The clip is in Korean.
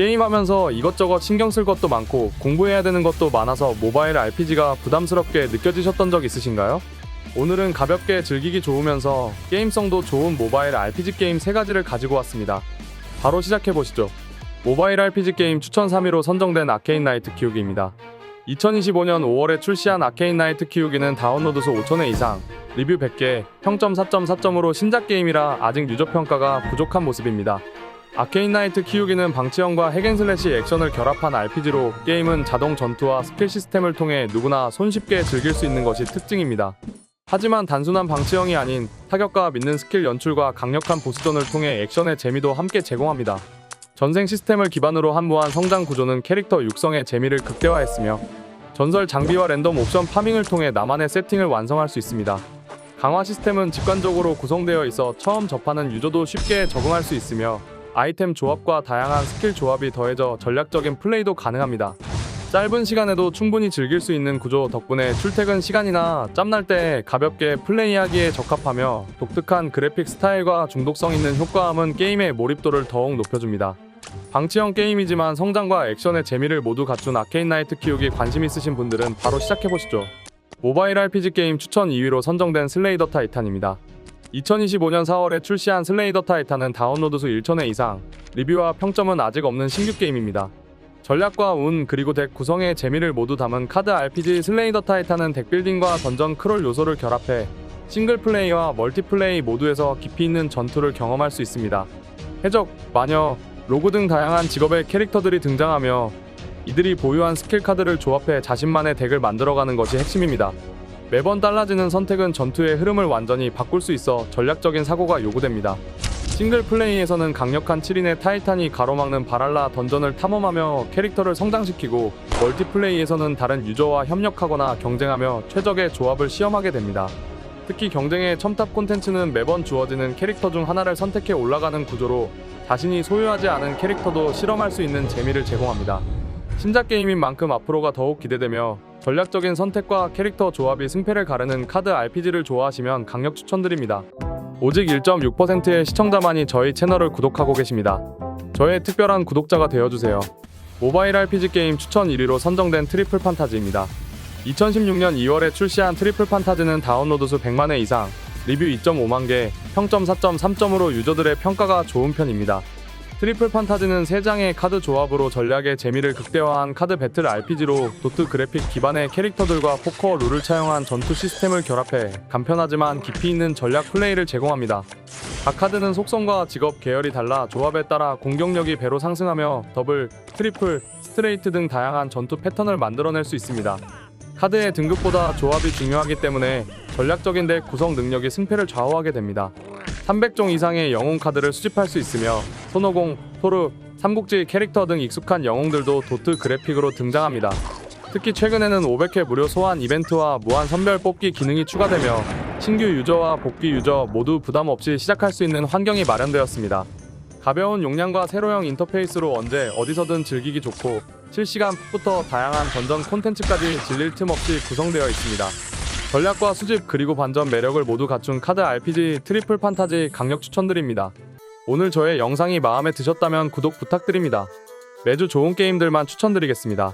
게임하면서 이것저것 신경 쓸 것도 많고 공부해야 되는 것도 많아서 모바일 RPG가 부담스럽게 느껴지셨던 적 있으신가요? 오늘은 가볍게 즐기기 좋으면서 게임성도 좋은 모바일 RPG 게임 3가지를 가지고 왔습니다. 바로 시작해 보시죠. 모바일 RPG 게임 추천 3위로 선정된 아케인 나이트 키우기입니다. 2025년 5월에 출시한 아케인 나이트 키우기는 다운로드 수 5,000회 이상, 리뷰 100개, 평점 4.4점으로 신작 게임이라 아직 유저 평가가 부족한 모습입니다. 아케인 나이트 키우기는 방치형과 핵앤슬래시 액션을 결합한 RPG로 게임은 자동 전투와 스킬 시스템을 통해 누구나 손쉽게 즐길 수 있는 것이 특징입니다. 하지만 단순한 방치형이 아닌 타격과 믿는 스킬 연출과 강력한 보스전을 통해 액션의 재미도 함께 제공합니다. 전생 시스템을 기반으로 한 무한 성장 구조는 캐릭터 육성의 재미를 극대화했으며 전설 장비와 랜덤 옵션 파밍을 통해 나만의 세팅을 완성할 수 있습니다. 강화 시스템은 직관적으로 구성되어 있어 처음 접하는 유저도 쉽게 적응할 수 있으며 아이템 조합과 다양한 스킬 조합이 더해져 전략적인 플레이도 가능합니다. 짧은 시간에도 충분히 즐길 수 있는 구조 덕분에 출퇴근 시간이나 짬날 때 가볍게 플레이하기에 적합하며 독특한 그래픽 스타일과 중독성 있는 효과음은 게임의 몰입도를 더욱 높여줍니다. 방치형 게임이지만 성장과 액션의 재미를 모두 갖춘 아케인 나이트 키우기 관심 있으신 분들은 바로 시작해보시죠. 모바일 RPG 게임 추천 2위로 선정된 슬레이더 타이탄입니다. 2025년 4월에 출시한 슬레이더 타이탄은 다운로드 수 1,000회 이상, 리뷰와 평점은 아직 없는 신규 게임입니다. 전략과 운 그리고 덱 구성의 재미를 모두 담은 카드 RPG 슬레이더 타이탄은 덱 빌딩과 던전 크롤 요소를 결합해 싱글 플레이와 멀티플레이 모두에서 깊이 있는 전투를 경험할 수 있습니다. 해적, 마녀, 로그 등 다양한 직업의 캐릭터들이 등장하며 이들이 보유한 스킬 카드를 조합해 자신만의 덱을 만들어가는 것이 핵심입니다. 매번 달라지는 선택은 전투의 흐름을 완전히 바꿀 수 있어 전략적인 사고가 요구됩니다. 싱글 플레이에서는 강력한 7인의 타이탄이 가로막는 바랄라 던전을 탐험하며 캐릭터를 성장시키고 멀티플레이에서는 다른 유저와 협력하거나 경쟁하며 최적의 조합을 시험하게 됩니다. 특히 경쟁의 첨탑 콘텐츠는 매번 주어지는 캐릭터 중 하나를 선택해 올라가는 구조로 자신이 소유하지 않은 캐릭터도 실험할 수 있는 재미를 제공합니다. 신작 게임인 만큼 앞으로가 더욱 기대되며 전략적인 선택과 캐릭터 조합이 승패를 가르는 카드 RPG를 좋아하시면 강력 추천드립니다. 오직 1.6%의 시청자만이 저희 채널을 구독하고 계십니다. 저의 특별한 구독자가 되어주세요. 모바일 RPG 게임 추천 1위로 선정된 트리플 판타지입니다. 2016년 2월에 출시한 트리플 판타지는 다운로드 수 100만 회 이상, 리뷰 2.5만 개, 평점 4.3점으로 유저들의 평가가 좋은 편입니다. 트리플 판타지는 3장의 카드 조합으로 전략의 재미를 극대화한 카드 배틀 RPG로 도트 그래픽 기반의 캐릭터들과 포커 룰을 차용한 전투 시스템을 결합해 간편하지만 깊이 있는 전략 플레이를 제공합니다. 각 카드는 속성과 직업 계열이 달라 조합에 따라 공격력이 배로 상승하며 더블, 트리플, 스트레이트 등 다양한 전투 패턴을 만들어낼 수 있습니다. 카드의 등급보다 조합이 중요하기 때문에 전략적인 덱 구성 능력이 승패를 좌우하게 됩니다. 300종 이상의 영웅 카드를 수집할 수 있으며 손오공, 토르, 삼국지 캐릭터 등 익숙한 영웅들도 도트 그래픽으로 등장합니다. 특히 최근에는 500회 무료 소환 이벤트와 무한 선별 뽑기 기능이 추가되며 신규 유저와 복귀 유저 모두 부담 없이 시작할 수 있는 환경이 마련되었습니다. 가벼운 용량과 세로형 인터페이스로 언제 어디서든 즐기기 좋고 실시간 풋부터 다양한 던전 콘텐츠까지 질릴 틈 없이 구성되어 있습니다. 전략과 수집 그리고 반전 매력을 모두 갖춘 카드 RPG 트리플 판타지 강력 추천드립니다. 오늘 저의 영상이 마음에 드셨다면 구독 부탁드립니다. 매주 좋은 게임들만 추천드리겠습니다.